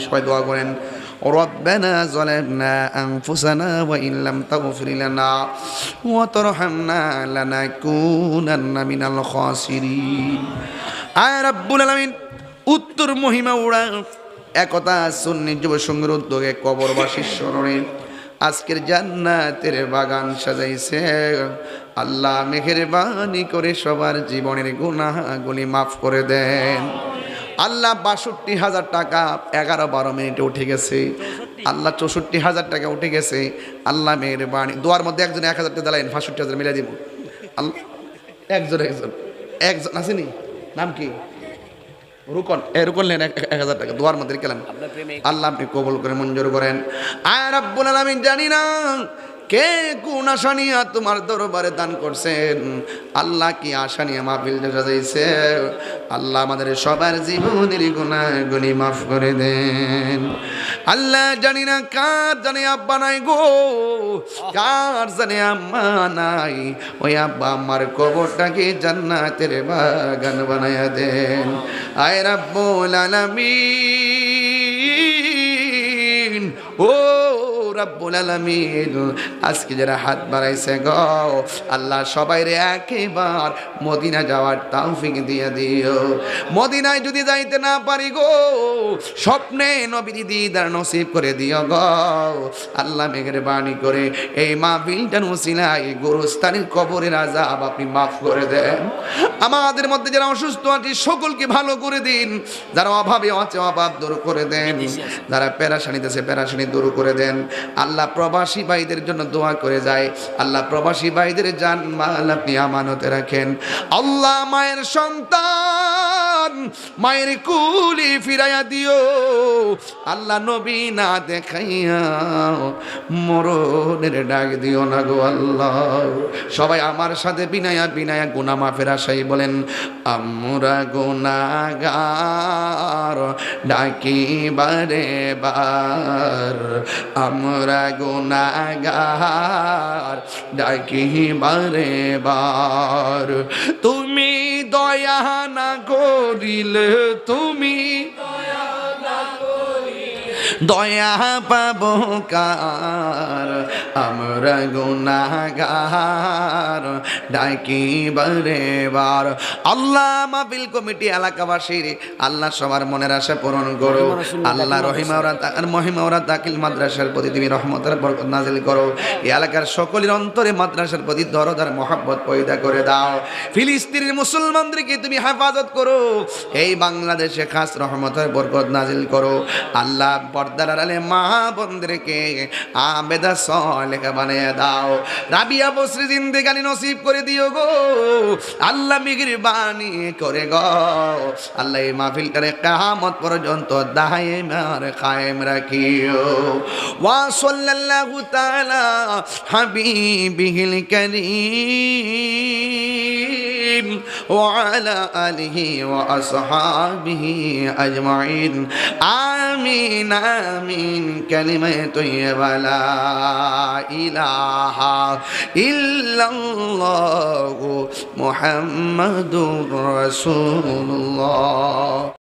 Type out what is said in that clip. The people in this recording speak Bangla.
সবাই দোয়া করেন ربنا ظلمنا أنفسنا وإن لم تغفر لنا وترحمنا لنكونن من الخاسرين আয় রাব্বুল আলামিন উত্তর মহিমা উড়া একতা সুন্নি যুব সংঘের উদ্যোগে কবরবাসীর স্মরণে আজকের জান্নাতের বাগান সাজাইছে আল্লাহ মেহেরবানি করে সবার জীবনের গুনাহগুলি মাফ করে দেন আল্লাহ বাষট্টি হাজার টাকা এগারো বারো মিনিটে উঠে গেছে। আল্লাহ চৌষট্টি হাজার টাকা উঠে গেছে। আল্লাহ মেয়ের বাণী। দোয়ার মধ্যে একজন এক হাজার টাকা দিলেন বাষট্টি হাজার মিলে দিব। আল্লাহ একজন একজন। একজন আসেনি নাম কি? রুকন। এ রুকন নেন এক হাজার টাকা। দোয়ার মধ্যে গেলাম আল্লাহ আপনি কবুল করে মঞ্জুর করেন। আর রাব্বুল আলামিন জানি না কে কোন আশা নিয়ে তোমার দরবারে দান করছেন? আল্লাহ কি আশা নিয়ে মাহফিল সাজাইছে আল্লাহ আমাদের সবার জীবনের গুণাগুনি মাফ করে দেন। আল্লাহ জানি না কার জানে আব্বা নাই গো, কার জানে আম্মা নাই। ওই আব্বা আমার কবরটাকে জান্নাতের বাগান বানায়া দেন। আয় রাব্বুল আলামিন, ও রাব্বুল আলামিন। আজকে যারা হাত বাড়াইছে গো, আল্লাহ সবাই রে একেবার মদিনা যাওয়ার তৌফিক দিয়ে দিও। মদিনায় যদি যাইতে না পারি গো, স্বপ্নে নবীর দিদার নসিব করে দিও গো। আল্লাহ মেঘের বাণী করে এই মাহফিলটা নসিলাই গোরস্থানের কবরের আজাব আপনি মাফ করে দেন। আমাদের মধ্যে যারা অসুস্থ আছে, সকলকে ভালো করে দিন। যারা অভাবে আছে, অভাব দূর করে দেন। যারা প্যারাসানিতেছে প্যারাসানি দূর করে দেন। আল্লাহ প্রবাসী ভাইদের জন্য দোয়া করে যায়। আল্লাহ প্রবাসী ভাইদের জান মাল আপনি আমানতে রাখেন। আল্লাহ মায়ের সন্তান, মায়ের কুলি ফিরাইয়া দিও। আল্লাহ নবী না দেখাইয়া মরণের ডাক দিও না গো আল্লাহ। সবাই আমার সাথে বিনায়া বিনায়া গুনা মাফের আশাই বলেন, আমরা গুনাগার ডাকি বারে বার। আমরা গুনাগার ডাকি বারে বার। তুমি দয়া না করিলে তুমি দয়া পাব কার আমরা গুনাগার। ডাকি বারে বার। আল্লাহ মাহফিল কমিটি এলাকাবাসীর আল্লাহ সবার মনের আশা পূরণ করো আল্লাহ রহিমাওরা মহিমাওরা দাখিল মাদ্রাসার প্রতি তুমি রহমতের বরকত নাজিল করো। এই এলাকার সকলের অন্তরে মাদ্রাসার প্রতি দরদার মহাব্বত পয়দা করে দাও। ফিলিস্তিনের মুসলমানদেরকে তুমি হেফাজত করো। এই বাংলাদেশে খাস রহমতের বরকত নাজিল করো। আল্লাহ পর্দার আড়ালে মা বোনদেরকে আবেদা সলেখা বানিয়ে দাও। রাবিয়া বসরি জিন্দেগানি নসিব করে দিও গো। আল্লাহ মিগির বাণী করে গো। আল্লাহ এই মাহফিলটারে কাহামত পর্যন্ত দাহায়ে মার কায়েম রাখিও। ওয়া সাল্লাল্লাহু তাআলা হাবিবিহিল কারীম। وعلى آله وأصحابه أجمعين. آمين آمين. كلمة طيبة لا إله إلا الله محمد رسول الله.